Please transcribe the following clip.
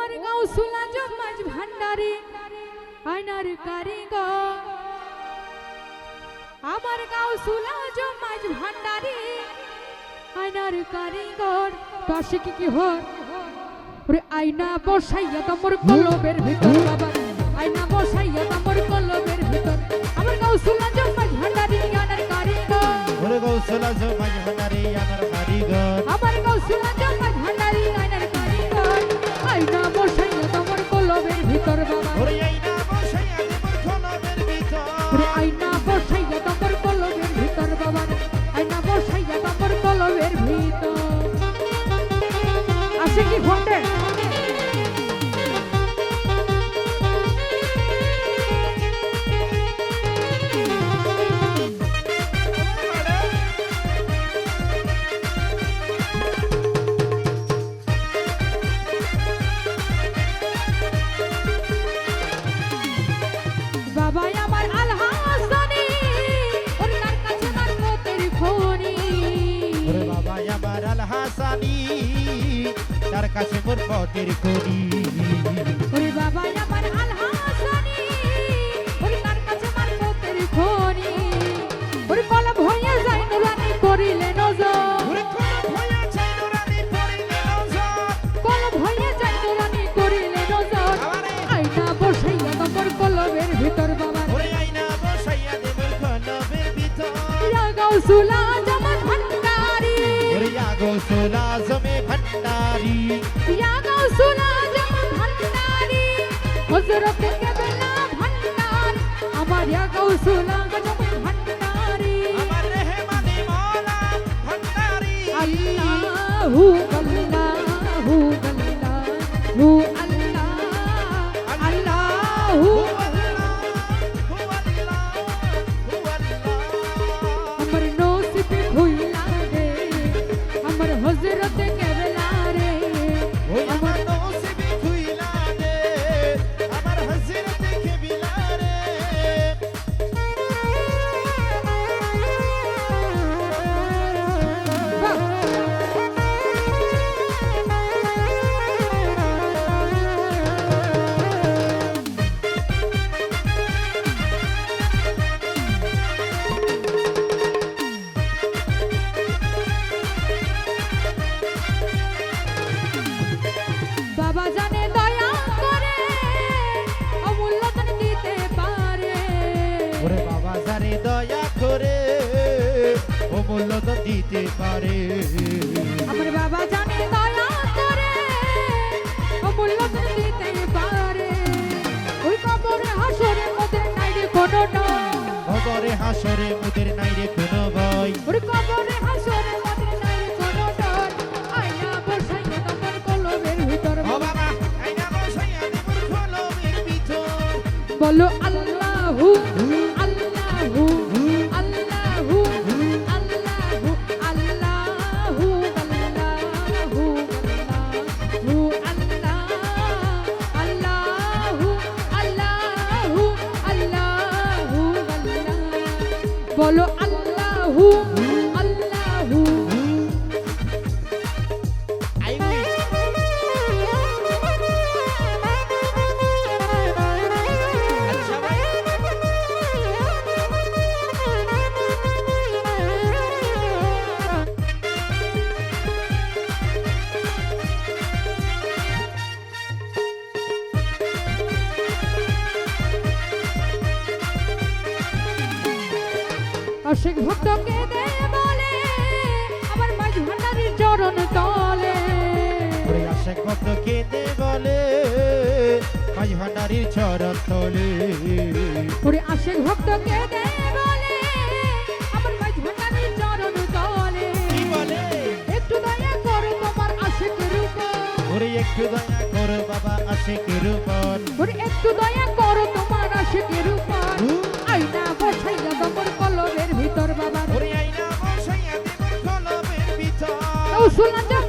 আমার গাঁও সুলা জমাজ ভান্ডারি, আয়নার কারিগর। আমার গাঁও সুলা জমাজ ভান্ডারি, আয়নার কারিগর। পাশে কি কি হয়? ওরে আয়না বসাইয়া তোমার কলবের ভিতর বাবা। আয়না বসাইয়া আল তার কাছে মোর পথের করি ওরে বাবা আমার আলহাসানি ওর তার কাছে তার মতের খনি। ওরে কলম হইয়া যায় নুরানি করিলে নজর। ওরে কলম হইয়া চাই রানী পড়িলে নজর। কলম হইয়া যায় নুরানি করিলে নজর। আইনা বসাইয়া তোমার কলমের ভিতর বাবা ওরে আইনা বসাইয়া দেবর কলমের ভিতর। গাউসুলা জামান ভান্ডারি ওরে ইয়া গৌসলা জমে ভান্ডারি ইয়া গাউসুলা জামান ভান্ডারি হযরত কেবলা ভান্ডার আমার ইয়া গাউসুলা জামান ভান্ডারি আমার রেহমানি মওলা ভান্ডারি আল্লাহু দয়া করে ও মূল্য তো দিতে পারে। আমার বাবা জানে দয়া করে অমূল্য দান দিতে পারে। ওই কবরে হাসরে মোদের নাই রে কোনো ভগরে হাসরে মুদের নাই রে কোনো ভয়। ওই কবরে হাসরে মোদের নাই রে কোনো ডর আয়না বসাইয়া তোমার কলমের ভিতর ও বাবা আইনা বসাইয়া দেবর কলমের ভিতর। বলো বলো আল্লাহু অশেক ভক্তকে দে বলে আমার মাঝ ভান্ডারির চরণ তলে। আশেক ভক্ত কেঁদে বলে মাঝ ভান্ডারির চরণ তলে। ওরে আশেক ভক্তকে দে বলে আমার মাঝ ভান্ডারির চরণ তলে। বলে? একটু দয়া করো তোমার আশেকের উপর ওরে একটু দয়া করো বাবা আশেকের উপর ওরে একটু দয়া করো কলমের ভিতর কৌশলা